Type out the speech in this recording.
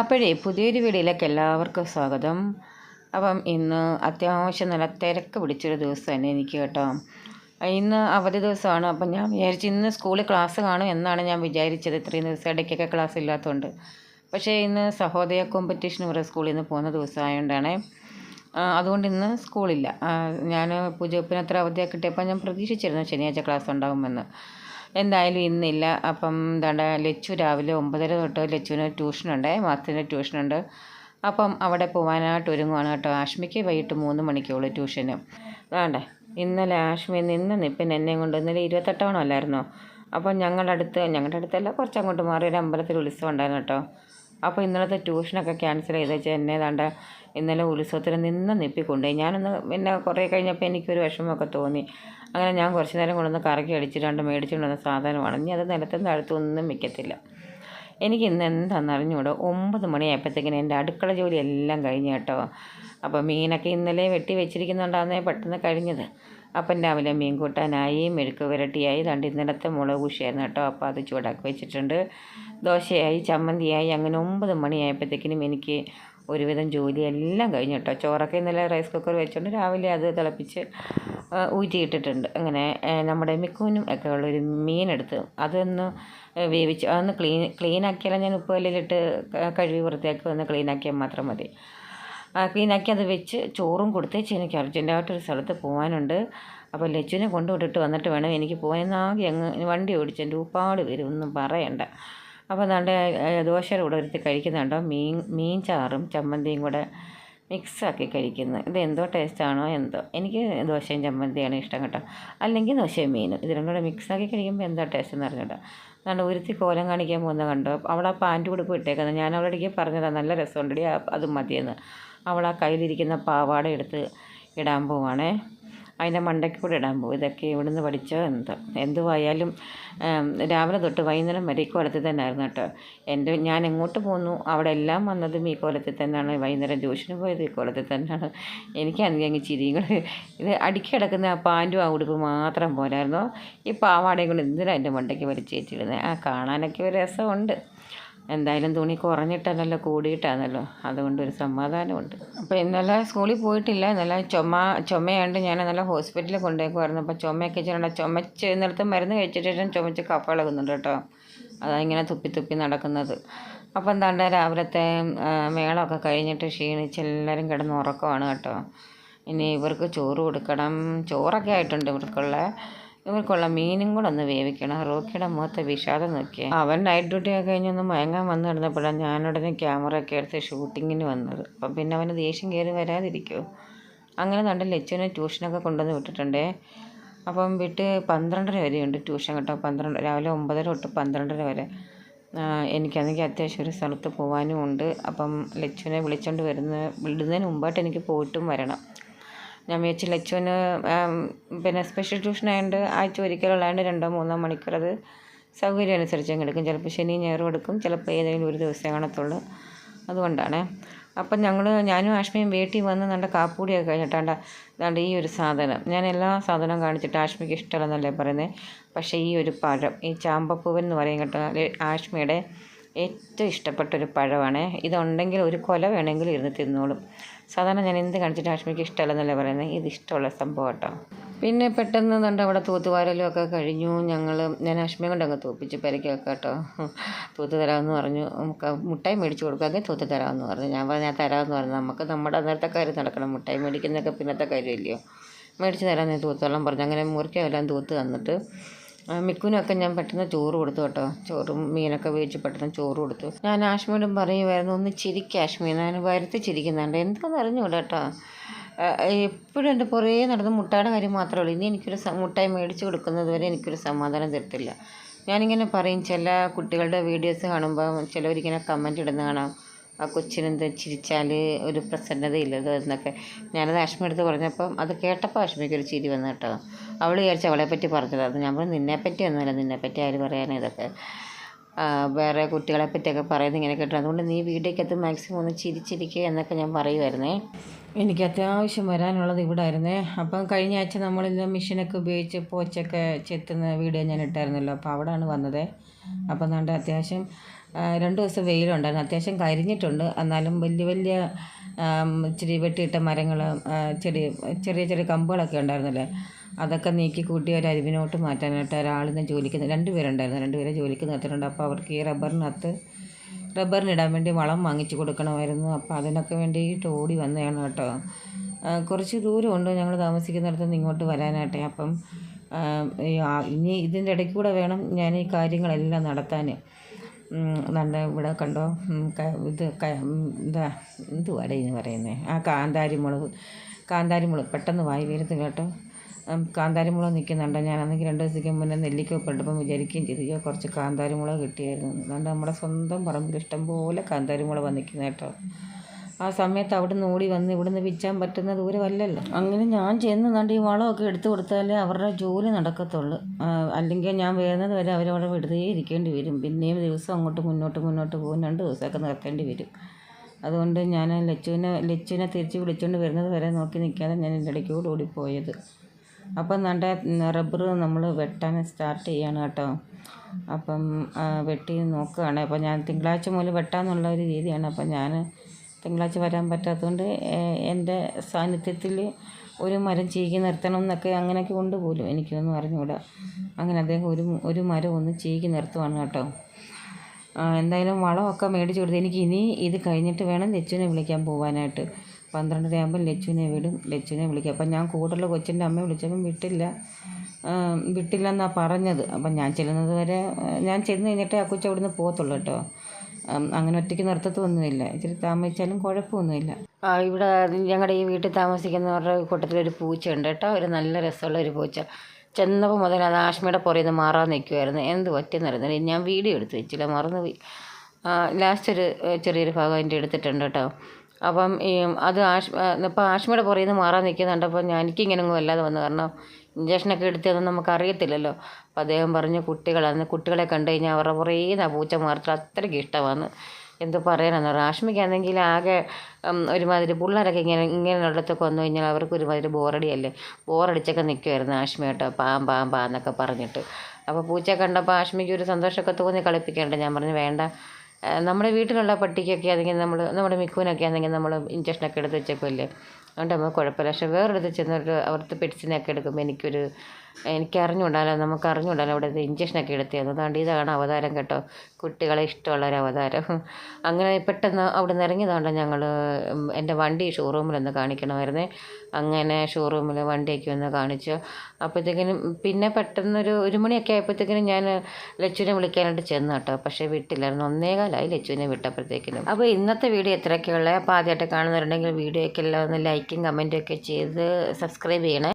അപ്പോഴേ പുതിയൊരു വീഡിയോയിലേക്ക് എല്ലാവർക്കും സ്വാഗതം. അപ്പം ഇന്ന് അത്യാവശ്യം നല്ല തിരക്ക് പിടിച്ചൊരു ദിവസം തന്നെ എനിക്ക് കേട്ടോ. ഇന്ന് അവധി ദിവസമാണ്. അപ്പം ഞാൻ വിചാരിച്ചു ഇന്ന് സ്കൂളിൽ ക്ലാസ് കാണും എന്നാണ് ഞാൻ വിചാരിച്ചത്. ഇത്രയും ദിവസം ഇടയ്ക്കൊക്കെ ക്ലാസ് ഇല്ലാത്തതുകൊണ്ട് പക്ഷേ ഇന്ന് സഹോദയ കോമ്പറ്റീഷൻ വരെ സ്കൂളിൽ നിന്ന് പോകുന്ന ദിവസമായതുകൊണ്ടാണ് അതുകൊണ്ട് ഇന്ന് സ്കൂളില്ല. ഞാൻ പൂജപ്പിന് അത്ര അവധിയൊക്കെ ഞാൻ പ്രതീക്ഷിച്ചിരുന്നു ശനിയാഴ്ച ക്ലാസ് ഉണ്ടാകുമെന്ന് എന്തായാലും ഇന്നില്ല. അപ്പം എന്താണ് ലച്ചു രാവിലെ ഒമ്പതര തൊട്ട് ലച്ചുവിന് ട്യൂഷനുണ്ട് ട്യൂഷൻ ട്യൂഷനുണ്ട്. അപ്പം അവിടെ പോകാനായിട്ട് ഒരുങ്ങുവാണ് കേട്ടോ. ആഷ്മിക്ക് വൈകിട്ട് മൂന്ന് മണിക്കുള്ളൂ ട്യൂഷന്. വേണ്ടേ? ഇന്നലെ ആഷ്മി നിന്ന് നിപ്പിന് എന്നെ കൊണ്ട് ഇന്നലെ ഇരുപത്തെട്ടോണം അല്ലായിരുന്നോ? അപ്പം ഞങ്ങളുടെ അടുത്ത് ഞങ്ങളുടെ അടുത്തല്ല കുറച്ച് അങ്ങോട്ട് മാറി ഒരു അമ്പലത്തിൽ ഉത്സവം ഉണ്ടായിരുന്നു കേട്ടോ. അപ്പോൾ ഇന്നലത്തെ ട്യൂഷനൊക്കെ ക്യാൻസൽ ചെയ്ത് വെച്ചാൽ എന്നെ ദാണ്ട ഇന്നലെ ഉത്സവത്തിന് നിന്ന് നിപ്പിക്കൊണ്ടുപോയി. ഞാനൊന്ന് പിന്നെ കുറേ കഴിഞ്ഞപ്പോൾ എനിക്കൊരു വിഷമമൊക്കെ തോന്നി. അങ്ങനെ ഞാൻ കുറച്ച് നേരം കൊണ്ടുവന്ന് കറക്കി അടിച്ചിട്ടുണ്ട് മേടിച്ചുകൊണ്ട് വന്ന സാധനമാണ്. ഇനി അത് നിലത്തും താഴത്തൊന്നും വയ്ക്കത്തില്ല എനിക്ക് ഇന്ന് എന്താണെന്ന് അറിഞ്ഞുകൂടെ. ഒമ്പത് മണിയായപ്പോഴത്തേക്കിന് എന്റെ അടുക്കള ജോലി എല്ലാം കഴിഞ്ഞു കേട്ടോ. അപ്പോൾ മീനൊക്കെ ഇന്നലെ വെട്ടി വെച്ചിരിക്കുന്നുണ്ടാകുന്നേ പെട്ടെന്ന് കഴിഞ്ഞത്. അപ്പം രാവിലെ മീൻ കൂട്ടാനായി മെഴുക്ക് പുരട്ടിയായി രണ്ട് ഇന്നലത്തെ മുളക് കുഷിയായിരുന്നു കേട്ടോ. അപ്പോൾ അത് ചൂടാക്കി വെച്ചിട്ടുണ്ട്. ദോശയായി ചമ്മന്തിയായി അങ്ങനെ ഒമ്പത് മണിയായപ്പോഴത്തേക്കിനും എനിക്ക് ഒരുവിധം ജോലിയെല്ലാം കഴിഞ്ഞു കേട്ടോ. ചോറൊക്കെ ഇന്നലെ റൈസ് കുക്കർ വെച്ചുകൊണ്ട് രാവിലെ അത് തിളപ്പിച്ച് ഊറ്റിയിട്ടിട്ടുണ്ട്. അങ്ങനെ നമ്മുടെ മിക്കൂനും ഒക്കെ ഉള്ളൊരു മീനെടുത്ത് അതൊന്ന് വേവിച്ച് അതൊന്ന് ക്ലീൻ ക്ലീനാക്കിയാലും ഞാൻ ഉപ്പ് കല്ലിലിട്ട് കഴുകി വൃത്തിയാക്കി ഒന്ന് ക്ലീനാക്കിയാൽ മാത്രം മതി. ക്ലീനാക്കി അത് വെച്ച് ചോറും കൊടുത്തേച്ച് എനിക്ക് അർജന്റായിട്ടൊരു സ്ഥലത്ത് പോകാനുണ്ട് അപ്പോൾ ലച്ചുവിനെ കൊണ്ടുവിട്ടിട്ട് വന്നിട്ട് വേണം എനിക്ക് പോയെന്നാകെ അങ്ങ് വണ്ടി ഓടിച്ച് എന്റെ ഉപ്പാട് വരും ഒന്നും പറയണ്ട. അപ്പോൾ നല്ല ദോശയുടെ കൂടെ ഒരുത്തി കഴിക്കുന്നുണ്ടോ? മീൻ മീൻ ചാറും ചമ്മന്തിയും കൂടെ മിക്സാക്കി കഴിക്കുന്നത്. ഇത് എന്തോ ടേസ്റ്റാണോ എന്തോ. എനിക്ക് ദോശയും ചമ്മന്തിയാണ് ഇഷ്ടം കേട്ടോ. അല്ലെങ്കിൽ ദോശയും മീനും. ഇത് രണ്ടും കൂടെ മിക്സാക്കി കഴിക്കുമ്പോൾ എന്തോ ടേസ്റ്റ് എന്ന് കേട്ടോ നല്ല ഉരുത്തി കോലം കാണിക്കാൻ പോകുന്ന കണ്ടോ? അവൾ ആ പാന്റ് കൊടുപ്പ് ഇട്ടേക്കുന്നത് ഞാൻ അവളുടെ പറഞ്ഞതാണ് നല്ല രസമുണ്ടടി അത് മതിയെന്ന്. അവൾ ആ കയ്യിലിരിക്കുന്ന പാവാട എടുത്ത് ഇടാൻ പോവാണേ. അതിന്റെ മണ്ടയ്ക്ക് കൂടെ ഇടാൻ പോകും. ഇതൊക്കെ ഇവിടുന്ന് പഠിച്ചോ എന്തോ. എന്തുവായാലും രാവിലെ തൊട്ട് വൈകുന്നേരം വരെ ഈ കോലത്തിൽ തന്നെ ആയിരുന്നു കേട്ടോ. എന്റെ ഞാൻ എങ്ങോട്ട് പോന്നു? അവിടെ എല്ലാം വന്നതും ഈ കോലത്തിൽ തന്നെയാണ്. വൈകുന്നേരം ട്യൂഷന് പോയത് ഈ കോലത്തിൽ തന്നെയാണ്. എനിക്കാണെങ്കിൽ അങ്ങ് ചിരിയും കൂടെ. ഇത് അടുക്കി കിടക്കുന്ന ആ പാന്റും ആ ഉടുപ്പ് മാത്രം പോരായിരുന്നു. ഈ പാവാടയും കൊണ്ട് എന്തിനാണ് എന്റെ മണ്ടയ്ക്ക് വലിച്ചേറ്റിടുന്നത് ആ കാണാനൊക്കെ ഒരു രസമുണ്ട്. എന്തായാലും തുണി കുറഞ്ഞിട്ടല്ലല്ലോ കൂടിയിട്ടാണല്ലോ അതുകൊണ്ട് ഒരു സമാധാനമുണ്ട്. അപ്പോൾ ഇന്നലെ സ്കൂളിൽ പോയിട്ടില്ല. ഇന്നലെ ചുമ ചുമയുണ്ട് ഞാൻ ഇന്നലെ ഹോസ്പിറ്റലിൽ കൊണ്ടുപോയിക്കുമായിരുന്നു അപ്പോൾ ചുമയൊക്കെ ചെയ്യണ്ട ചുമച്ച് എന്നിടത്ത് മരുന്ന് കഴിച്ചിട്ട് ശേഷം ചുമച്ച് കഫ ഇളകുന്നുണ്ട് കേട്ടോ. അതാ ഇങ്ങനെ തുപ്പി തുപ്പി നടക്കുന്നത്. അപ്പോൾ എന്താണ്ട് രാവിലത്തെ മേളമൊക്കെ കഴിഞ്ഞിട്ട് ക്ഷീണിച്ച് എല്ലാവരും കിടന്ന് ഉറക്കമാണ് കേട്ടോ. ഇനി ഇവർക്ക് ചോറ് കൊടുക്കണം. ചോറൊക്കെ ആയിട്ടുണ്ട് ഇവർക്കുള്ള. ഇവർക്കുള്ള മീനും കൂടെ ഒന്ന് വേവിക്കണം. റോക്കിയുടെ മുഖത്തെ വിഷാദം നോക്കിയാൽ അവൻ നൈറ്റ് ഡ്യൂട്ടി ഒക്കെ കഴിഞ്ഞൊന്ന് മയങ്ങാൻ വന്നു കിടന്നപ്പോഴാണ് ഞാനുടനെ ക്യാമറ ഒക്കെ എടുത്ത് ഷൂട്ടിങ്ങിന് വന്നത്. അപ്പം പിന്നെ അവന് ദേഷ്യം കയറി വരാതിരിക്കുമോ അങ്ങനെ നല്ല ലച്ചുവിനെ ട്യൂഷനൊക്കെ കൊണ്ടുവന്ന് വിട്ടിട്ടുണ്ടേ. അപ്പം വിട്ട് പന്ത്രണ്ടര വരെയുണ്ട് ട്യൂഷൻ കേട്ടോ. പന്ത്രണ്ട് രാവിലെ ഒമ്പതര തൊട്ട് പന്ത്രണ്ടര വരെ. എനിക്കാണെങ്കിൽ അത്യാവശ്യം ഒരു സ്ഥലത്ത് പോകാനും ഉണ്ട്. അപ്പം ലച്ചുവിനെ വിളിച്ചുകൊണ്ട് വരുന്ന വിടുന്നതിന് മുമ്പായിട്ട് എനിക്ക് പോയിട്ടും വരണം. ഞാൻ വിചാരിച്ചു ലച്ചുവിന് പിന്നെ സ്പെഷ്യൽ ട്യൂഷൻ ആയതുകൊണ്ട് ആഴ്ച ഒരിക്കലുള്ളതുകൊണ്ട് രണ്ടോ മൂന്നോ മണിക്കൂർ അത് സൗകര്യം അനുസരിച്ച് അങ്ങ് എടുക്കും. ചിലപ്പോൾ ശനി ഞായറും എടുക്കും. ചിലപ്പോൾ ഏതെങ്കിലും ഒരു ദിവസമേ കാണത്തുള്ളൂ. അതുകൊണ്ടാണ്. അപ്പം ഞങ്ങൾ ഞാനും ആഷ്മിയും വീട്ടിൽ വന്ന് നല്ല കാപ്പൂടിയൊക്കെ കഴിഞ്ഞിട്ടാണ്ട് അതാണ്ട് ഈ ഒരു സാധനം. ഞാൻ എല്ലാ സാധനവും കാണിച്ചിട്ട് ആഷ്മിക്ക് ഇഷ്ടമല്ലെന്നല്ലേ പറയുന്നത് പക്ഷേ ഈ ഒരു പഴം ഈ ചാമ്പപ്പൂവൻ എന്ന് പറയും കേട്ടോ ആഷ്മിയുടെ ഏറ്റവും ഇഷ്ടപ്പെട്ട ഒരു പഴമാണ്. ഇതുണ്ടെങ്കിൽ ഒരു കൊല വേണമെങ്കിൽ ഇരുന്ന് തിന്നോളും. സാധാരണ ഞാൻ എന്ത് കാണിച്ചിട്ട് ആഷ്മിക്ക് ഇഷ്ടമല്ലെന്നല്ലേ പറയുന്നത്. ഇത് ഇഷ്ടമുള്ള സംഭവം കേട്ടോ. പിന്നെ പെട്ടെന്ന് കണ്ട് അവിടെ തൂത്തുവാരലും ഒക്കെ കഴിഞ്ഞു. ഞങ്ങൾ ഞാൻ ആഷ്മിയെ കൊണ്ട് അങ്ങ് തൂപ്പിച്ച് പെരക്കൊക്കെ കേട്ടോ. തൂത്ത് തരാമെന്ന് പറഞ്ഞു. നമുക്ക് മുട്ടായി മേടിച്ച് കൊടുക്കാമെങ്കിൽ തൂത്ത് തരാമെന്ന് പറഞ്ഞു. ഞാൻ പറഞ്ഞു ഞാൻ തരാമെന്ന് പറഞ്ഞു. നമുക്ക് നമ്മുടെ അന്നേരത്തെ കാര്യം നടക്കണം. മുട്ടായി മേടിക്കുന്നതൊക്കെ പിന്നത്തെ കാര്യമില്ലയോ? മേടിച്ച് തരാമെന്ന് തൂത്തോളം പറഞ്ഞു. അങ്ങനെ മുറിക്കെല്ലാം തൂത്ത് തന്നിട്ട് മിക്കുവിനൊക്കെ ഞാൻ പെട്ടെന്ന് ചോറ് കൊടുത്തു കേട്ടോ. ചോറും മീനൊക്കെ വേവിച്ച് പെട്ടെന്ന് ചോറ് കൊടുത്തു. ഞാൻ ആഷ്മിയോടും പറയുമായിരുന്നു ഒന്ന് ചിരിക്കുക ആഷ്മി ഞാൻ വരുത്തി ചിരിക്കുന്നുണ്ട്. എന്താണെന്ന് അറിഞ്ഞൂടാ കേട്ടോ എപ്പോഴും എന്റെ പുറേ നടന്ന് മുട്ടായുടെ കാര്യം മാത്രമേ ഉള്ളൂ. ഇനി എനിക്കൊരു മുട്ടായി മേടിച്ച് കൊടുക്കുന്നത് വരെ എനിക്കൊരു സമാധാനം തരത്തില്ല. ഞാനിങ്ങനെ പറയും ചില കുട്ടികളുടെ വീഡിയോസ് കാണുമ്പോൾ ചിലവരിങ്ങനെ കമന്റ് ഇടുന്ന കാണാം. ആ കൊച്ചിനെന്ത് ചിരിച്ചാൽ ഒരു പ്രസന്നതയില്ലത് എന്നൊക്കെ. ഞാനത് ആഷ്മി എടുത്ത് പറഞ്ഞപ്പം അത് കേട്ടപ്പോൾ ആഷ്മിക്ക് ഒരു ചിരി വന്നു കേട്ടോ. അവൾ വിചാരിച്ചു അവളെപ്പറ്റി പറ്റി പറഞ്ഞതാണ് ഞാൻ പറഞ്ഞു നിന്നെപ്പറ്റി ഒന്നുമല്ല നിന്നെപ്പറ്റി ആര് പറയാനാണ് ഇതൊക്കെ? വേറെ കുട്ടികളെ പറ്റിയൊക്കെ പറയുന്നത് ഇങ്ങനെ കേട്ടു. അതുകൊണ്ട് നീ വീഡിയോക്കകത്ത് മാക്സിമം ഒന്ന് ചിരിച്ചിരിക്കുക എന്നൊക്കെ ഞാൻ പറയുമായിരുന്നേ എനിക്ക് അത്യാവശ്യം വരാനുള്ളത് ഇവിടെ ആയിരുന്നേ അപ്പം കഴിഞ്ഞ ആഴ്ച നമ്മളിന്ന് മെഷീനൊക്കെ ഉപയോഗിച്ച് പോച്ചൊക്കെ ചെത്തുന്ന വീഡിയോ ഞാൻ ഇട്ടായിരുന്നല്ലോ. അപ്പോൾ അവിടെയാണ് വന്നത്. അപ്പം നല്ല അത്യാവശ്യം രണ്ട് ദിവസം വെയിലുണ്ടായിരുന്നു. അത്യാവശ്യം കരിഞ്ഞിട്ടുണ്ട്. എന്നാലും വലിയ വലിയ ഇച്ചിരി വെട്ടിയിട്ട മരങ്ങൾ ചെടി ചെറിയ ചെറിയ കമ്പുകളൊക്കെ ഉണ്ടായിരുന്നല്ലേ? അതൊക്കെ നീക്കി കൂട്ടി ഒരു അരിവിനോട്ട് മാറ്റാനായിട്ട് ഒരാളിന്ന് ജോലിക്ക് രണ്ട് പേരുണ്ടായിരുന്നു. രണ്ട് പേരെ ജോലിക്ക് നിർത്തിയിട്ടുണ്ട്. അപ്പോൾ അവർക്ക് ഈ റബ്ബറിനകത്ത് റബ്ബറിനിടാൻ വേണ്ടി വളം വാങ്ങിച്ചു കൊടുക്കണമായിരുന്നു. അപ്പോൾ അതിനൊക്കെ വേണ്ടിയിട്ട് ഓടി വന്നതാണ് കേട്ടോ. കുറച്ച് ദൂരമുണ്ട്. ഞങ്ങൾ താമസിക്കുന്നിടത്ത് നിന്ന് ഇങ്ങോട്ട് വരാനായിട്ടെ. അപ്പം ഇനി ഇതിന്റെ ഇടയ്ക്ക് കൂടെ വേണം ഞാൻ ഈ കാര്യങ്ങളെല്ലാം നടത്താൻ. നല്ല ഇവിടെ കണ്ടോ? ഇത് എന്താ എന്തുവാടെ ഇതിന് പറയുന്നത് ആ കാന്താരി മുളക് കാന്താരി മുളക് പെട്ടെന്ന് വായി വരുന്നത് കേട്ടോ. കാന്താരി മുളക് നിൽക്കുന്നുണ്ട്. ഞാനാണെങ്കിൽ രണ്ട് ദിവസത്തേക്ക് മുന്നേ നെല്ലിക്ക പെട്ടപ്പം വിചാരിക്കുകയും ചെയ്തു. കുറച്ച് കാന്താരി മുളക് കിട്ടിയായിരുന്നു. അതുകൊണ്ട് നമ്മുടെ സ്വന്തം പറമ്പിൽ ഇഷ്ടംപോലെ കാന്താരി മുളക് വന്നിരിക്കുന്നത് കേട്ടോ. ആ സമയത്ത് അവിടുന്ന് ഓടി വന്ന് ഇവിടുന്ന് പിച്ചാൻ പറ്റുന്ന ദൂരമല്ലല്ലോ. അങ്ങനെ ഞാൻ ചെന്ന് ഈ വളമൊക്കെ എടുത്തു കൊടുത്താലേ അവരുടെ ജോലി നടക്കത്തുള്ളൂ. അല്ലെങ്കിൽ ഞാൻ വരുന്നത് വരെ അവരവിടെ വെറുതെ ഇരിക്കേണ്ടി വരും. പിന്നെയും ദിവസം അങ്ങോട്ട് മുന്നോട്ട് മുന്നോട്ട് പോകും. രണ്ട് ദിവസമൊക്കെ നിർത്തേണ്ടി വരും. അതുകൊണ്ട് ഞാൻ ലച്ചുവിനെ ലച്ചുവിനെ തിരിച്ച് വിളിച്ചുകൊണ്ട് വരുന്നത് വരെ നോക്കി നിൽക്കാതെ ഞാൻ എന്റെ ഇടയ്ക്കൂടെ ഓടിപ്പോയത്. അപ്പം നല്ല റബ്ബർ നമ്മൾ വെട്ടാൻ സ്റ്റാർട്ട് ചെയ്യാണ് കേട്ടോ. അപ്പം വെട്ടി നോക്കുകയാണ്. അപ്പം ഞാൻ തിങ്കളാഴ്ച മുതൽ വെട്ടാന്നുള്ള ഒരു രീതിയാണ്. അപ്പം ഞാൻ തിങ്കളാഴ്ച വരാൻ പറ്റാത്തതുകൊണ്ട് എന്റെ സാന്നിധ്യത്തിൽ ഒരു മരം ചീകി നിർത്തണം എന്നൊക്കെ അങ്ങനെയൊക്കെ കൊണ്ടുപോലും എനിക്കൊന്നും അറിഞ്ഞുകൂടാ അങ്ങനെ അദ്ദേഹം ഒരു ഒരു മരം ഒന്ന് ചീകി നിർത്തുവാണ് കേട്ടോ. എന്തായാലും വളമൊക്കെ മേടിച്ച് കൊടുത്ത് എനിക്ക് ഇനി ഇത് കഴിഞ്ഞിട്ട് വേണം ലച്ചുവിനെ വിളിക്കാൻ പോകാനായിട്ട് പന്ത്രണ്ടരയാകുമ്പോൾ ലച്ചുവിനെ വിടും ലച്ചുവിനെ വിളിക്കുക അപ്പം ഞാൻ കൂടുതലുള്ള കൊച്ചിന്റെ അമ്മ വിളിച്ചപ്പം വിട്ടില്ല. ആ, വിട്ടില്ല എന്നാണ് പറഞ്ഞത്. അപ്പം ഞാൻ ചെല്ലുന്നത് വരെ ഞാൻ ചെന്ന് കഴിഞ്ഞിട്ടേ ആ കൊച്ചു അവിടുന്ന് പോകത്തുള്ളൂ കേട്ടോ. അങ്ങനെ ഒറ്റയ്ക്ക് നിർത്തത്തൊന്നുമില്ല ഇച്ചിരി താമസിച്ചാലും കുഴപ്പമൊന്നുമില്ല. ഇവിടെ ഞങ്ങളുടെ ഈ വീട്ടിൽ താമസിക്കുന്നവരുടെ കൂട്ടത്തിലൊരു പൂച്ചയുണ്ട് കേട്ടോ. ഒരു നല്ല രസമുള്ള ഒരു പൂച്ച. ചെന്നപ്പോൾ മുതൽ അത് ആഷ്മയുടെ പുറയിൽ നിന്ന് മാറാൻ നിൽക്കുമായിരുന്നു എന്ത് പറ്റിയെന്നറിയുന്നില്ല. ഞാൻ വീഡിയോ എടുത്ത് വെച്ചില്ല. മറന്നുപോയി. ലാസ്റ്റ് ഒരു ചെറിയൊരു ഭാഗം അതിന്റെ എടുത്തിട്ടുണ്ട് കേട്ടോ. അപ്പം ഈ അത് ആഷ് ഇപ്പോൾ ആഷ്മയുടെ പുറയിൽ നിന്ന് മാറാൻ നിൽക്കുന്നുണ്ടപ്പോൾ ഞാൻ എനിക്കിങ്ങനെ ഒന്നും വല്ലാതെ വന്നു. കാരണം ഇഞ്ചക്ഷനൊക്കെ എടുത്തതൊന്നും നമുക്ക് അറിയത്തില്ലല്ലോ അപ്പോൾ അദ്ദേഹം പറഞ്ഞു കുട്ടികളാണ് കുട്ടികളെ കണ്ടു കഴിഞ്ഞാൽ അവരുടെ പുറയിൽ നിന്ന് ആ പൂച്ച മാറത്തിൽ അത്രയ്ക്ക് ഇഷ്ടമാണ്. എന്ത് പറയാനാണ് പറഞ്ഞു ആകെ ഒരുമാതിരി പിള്ളേരൊക്കെ ഇങ്ങനെ ഇങ്ങനെയുള്ളിടത്തൊക്കെ വന്നു കഴിഞ്ഞാൽ അവർക്ക് ഒരുമാതിരി ബോറടിയല്ലേ? ബോറടിച്ചൊക്കെ നിൽക്കുമായിരുന്നു ആഷ്മി കേട്ടോ പാം പാം പാ എന്നൊക്കെ പറഞ്ഞിട്ട്. അപ്പോൾ പൂച്ച കണ്ടപ്പോൾ ആഷ്മിക്ക് ഒരു സന്തോഷമൊക്കെ തോന്നി കളിപ്പിക്കേണ്ട ഞാൻ പറഞ്ഞു വേണ്ട നമ്മുടെ വീട്ടിലുള്ള പട്ടിക്കൊക്കെ ആണെങ്കിൽ നമ്മൾ നമ്മുടെ മിക്കുവിനൊക്കെ ആണെങ്കിൽ നമ്മൾ ഇഞ്ചക്ഷനൊക്കെ എടുത്ത് വെച്ചേക്കുമല്ലേ അതുകൊണ്ട് നമുക്ക് കുഴപ്പമില്ല. പക്ഷേ വേറൊരിടത്ത് ചെന്നിട്ട് അവിടുത്തെ പെറ്റ്സിനെയൊക്കെ എടുക്കുമ്പോൾ എനിക്കൊരു എനിക്ക് അറിഞ്ഞുകൂടാലോ നമുക്ക് അറിഞ്ഞുകൂടാലോ അവിടുത്തെ ഇഞ്ചക്ഷനൊക്കെ എടുത്തിരുന്നു അതുകൊണ്ട് ഇതാണ് അവതാരം കേട്ടോ. കുട്ടികളെ ഇഷ്ടമുള്ള ഒരു അവതാരം. അങ്ങനെ പെട്ടെന്ന് അവിടെ നിന്ന് ഇറങ്ങിയതുകൊണ്ട് ഞങ്ങൾ എന്റെ വണ്ടി ഷോറൂമിലൊന്ന് കാണിക്കണമായിരുന്നേ. അങ്ങനെ ഷോറൂമിൽ വണ്ടിയൊക്കെ ഒന്ന് കാണിച്ചു. അപ്പോഴത്തേക്കിനും പിന്നെ പെട്ടെന്നൊരു ഒരു മണിയൊക്കെ ആയപ്പോഴത്തേക്കിനും ഞാൻ ലച്ചുവിനെ വിളിക്കാനായിട്ട് ചെന്നു കേട്ടോ. പക്ഷേ വിട്ടില്ലായിരുന്നു. ഒന്നേകാലായി ലച്ചുവിനെ വിട്ടപ്പോഴത്തേക്കിനും. അപ്പോൾ ഇന്നത്തെ വീഡിയോ എത്രയൊക്കെയുള്ളത് അപ്പോൾ ആദ്യമായിട്ട് കാണുന്നവരുണ്ടെങ്കിൽ വീഡിയോയ്ക്ക് എല്ലാം ഒന്ന് ലൈക്കും കമന്റും ഒക്കെ ചെയ്ത് സബ്സ്ക്രൈബ് ചെയ്യണേ.